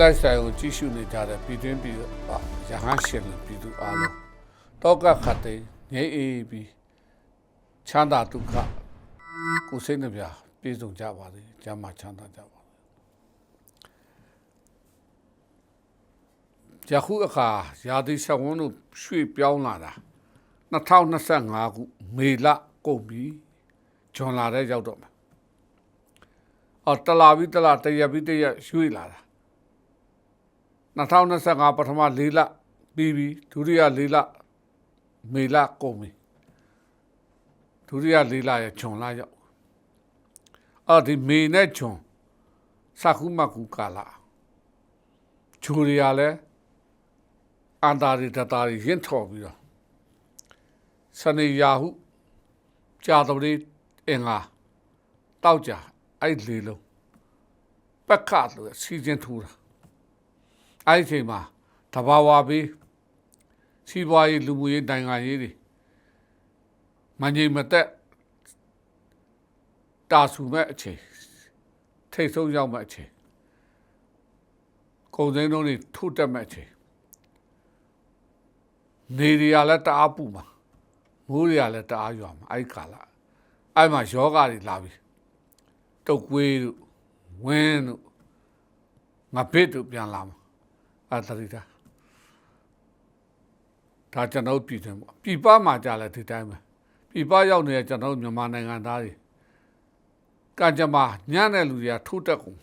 လိုက်ဆိုင်ကိုကြည့်ရှုနေကြတဲ့ပြည်တွင်းပြည်ပရဟန်းရှင်လူပြည်သူအားလုံးတောကခတ်သိမ်းငြိမ်းအေးပြီးချမ်းသာဒုက္ခကိုယ်စိတ်နှပြပြည့်စုံကြပါစေကျမ်းမာချမ်းသာကြပါစေယခုအခါရာသီဆက်ဝန်းတို့ရွှေ့ပြောင်းလာတာ2025ခုမေလကုန်ပြီဂျွန်လာတဲ့ရောက်တော့မယ်အော်တလာပြီးတလာတရက်ပြီးတရက်ရွှေ့လာတာ 2025ပထမ၄လပြီးပြီဒုတိယ၄လမေလကုန်ပြီဒုတိယ၄လရဲ့ဂျွန်လာရောက်အော်ဒီမေနဲ့ဂျွန်စခုမကူကာလာဂျူရီယာလည်းအန်တာရီတတာရီရင့်ထော်ပြီးတော့စနေယာဟုကြာတော်လေးအင်္ဂါတောက်ကြအဲ့လေလုံးပက်ခတ်လို့စီစဉ်ထူတာ အဲ့ဒီအချိန်မှာတဘာဝပြီးစီးပွားရေးလူမှုရေးနိုင်ငံရေးတွေမငြိမ်မသက်တာဆူမဲ့အချိန်ထိတ်ဆုံးရောက်မဲ့အချိန်ကုန်စည်နှုန်းတွေထုတ်တက်မဲ့အချိန်နေရီရလည်းတအားပူမှာမိုးရီရလည်းတအားရွာမှာအဲ့ဒီကာလအဲ့မှာယောဂတွေလာပြီတုတ်ကွေးတို့ဝင်းတို့ငါဘစ်တို့ပြန်လာမှာ အဲ့တရီတာဒါကျွန်တော်ပြည်တယ်ပေါ့ပြည်ပမှာကြာလဲဒီတိုင်းပဲပြည်ပရောက်နေတဲ့ကျွန်တော်မြန်မာနိုင်ငံသားတွေကကြမ္မာညံ့တဲ့လူတွေကထိုးတက်ကုန်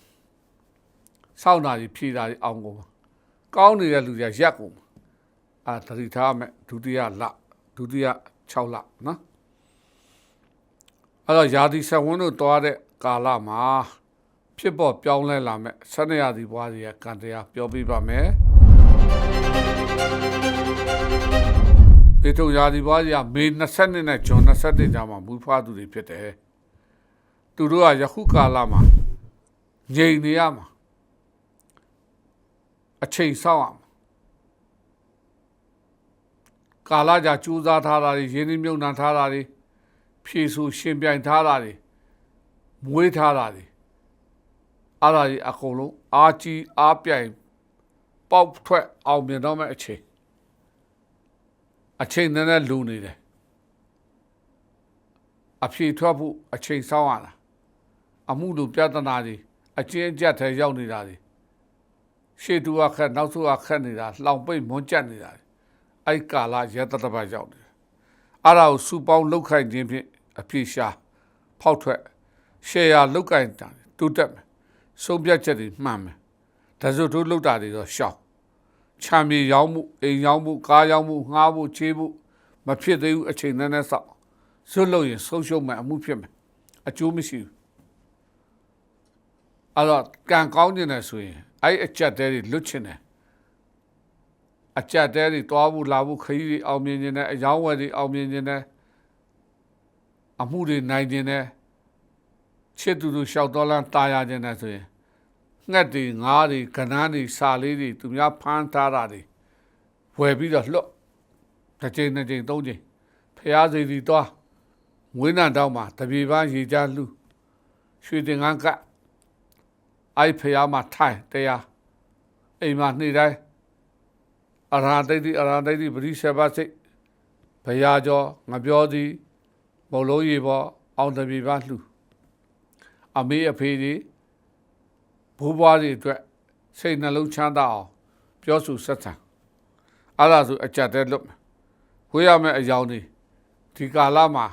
စောင့်တာကြီးဖြေတာကြီးအောင်ကုန်ကောင်းနေတဲ့လူတွေကရက်ကုန်အာတတိထားမဲ့ဒုတိယလဒုတိယ6လနော်အဲ့တော့ယာတိဆက်ဝန်းတို့တွားတဲ့ကာလမှာ ဖြစ်ပေါ်ပြောင်းလဲလာမဲ့ဆန္ဒရာသီဘွားတွေကကံတရားပြောပြပါမယ်ပေထုံရာသီဘွားတွေကမေ20နဲ့ဂျွန်21ကြားမှာမူဖွားသူတွေဖြစ်တယ်သူတို့ကယခုကာလမှာငြိမ်နေရမှာအချိန်ဆောက်ရမှာကာလကြာကြိုးစားထားတာတွေရင်းနှီးမြှုပ်နှံထားတာတွေဖြည့်ဆူရှင်ပြိုင်ထားတာတွေမွေးထားတာတွေ အဲ့ဒါကြီးအကုန်လုံးအာကြီးအားပြိုင်ပေါက်ထွက်အောင်မြင်တော့မဲ့အချိန်အချိန်နဲ့လူနေတယ်အဖြေထွက်ဖို့အချိန်ဆောင်းရတာအမှုလိုပြဿနာတွေအကျဉ်းကျက်ထဲရောက်နေတာတွေရှေ့တူအခက်နောက်ဆုံးအခက်နေတာလှောင်ပိတ်မွန်းကျက်နေတာတွေအဲ့ကာလရဲတတပတ်ရောက်တယ်အဲ့ဒါကိုစူပေါင်းလောက်ခိုင်ခြင်းဖြင့်အဖြေရှာဖောက်ထွက်ရှယ်ယာလောက်ကိုင်တာတိုးတက်မယ် ဆုံးဖြတ်ချက်တွေမှန်မယ်ဒါဆိုတို့လောက်တာတွေတော့ရှောက်ချမ်းမြေရောင်းမှုအိမ်ရောင်းမှုကားရောင်းမှုငှားမှုချေးမှုမဖြစ်သေးဘူးအချိန်နဲ့နဲ့စောက်ဇွတ်လို့ရင်ဆုံးရှုံးမယ်အမှုဖြစ်မယ်အကျိုးမရှိဘူးအဲ့တော့ကံကောင်းနေတယ်ဆိုရင်အဲ့အချက်တဲတွေလွတ်ချင်တယ်အချက်တဲတွေတွားဖို့လာဖို့ခရီးတွေအောင်မြင်နေတယ်အယောင်းဝယ်တွေအောင်မြင်နေတယ်အမှုတွေနိုင်နေတယ် ချစ်သူတို့လျှောက်တော်လန်းတာယာခြင်းနဲ့ဆိုရင်ငှက်တွေငါးတွေကနန်းတွေစာလေးတွေသူများဖမ်းထားတာတွေဝယ်ပြီးတော့လှော့တစ်ချိန်နှစ်ချိန်သုံးချိန်ဖျားစီစီသွားငွေးနံတောင်းမှာတပြေပန်းရေချလှူရွှေတင်ငန်းကအိုက်ဖျားမှာထိုင်တရားအိမ်မှာနေ့တိုင်းအရာတိတ်တိအရာတိတ်တိပရိရှဘစိတ်ဘရာကျော်ငပြောသည်မုံလုံးရေပေါ်အောင်တပြေပန်းလှူ အမေအဖေကြီးဘိုးဘွားတွေအတွက်စိတ်နှလုံးချမ်းသာအောင်ပြောဆိုဆက်ဆံအဲ့ဒါဆိုအကြက်တဲ့လွတ်မယ်ဝေးရမယ့်အယောင်တွေဒီကာလမှာ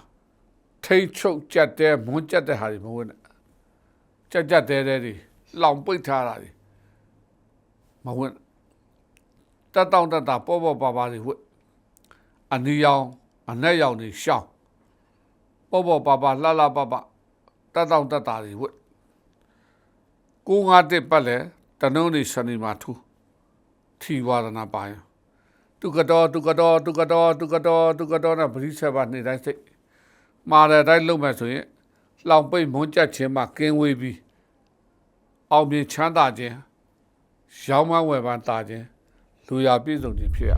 ထိတ်ချုပ်ကြက်တဲ့မွန်းကြက်တဲ့ဟာတွေမဝင်နဲ့ကြက်ကြက်တဲ့တဲ့တွေလောင်ပိတ်ထားတာတွေမဝင်တက်တောင့်တက်တာပေါ့ပေါ့ပါပါတွေဝတ်အနီရောင်အနက်ရောင်တွေရှောင်းပေါ့ပေါ့ပါပါလှလှပပ တက်တောင့်တက်တာတွေဝတ်ကိုငါတက်ပတ်လဲတနုံးနေစနေမှာထူထီဝါဒနာပါယတုကတော်တုကတော်တုကတော်တုကတော်တုကတော်နဲ့ပရိစ္ဆေပါနေ့တိုင်းစိတ်မာတဲ့အတိုင်းလုပ်မယ်ဆိုရင်လောင်ပိတ်မွန်းကြက်ခြင်းမှာကင်းဝေးပြီးအောင်မြင်ချမ်းသာခြင်းရောင်းမဝယ်ပန်းတာခြင်းလူရပြည့်စုံခြင်းဖြစ်ရ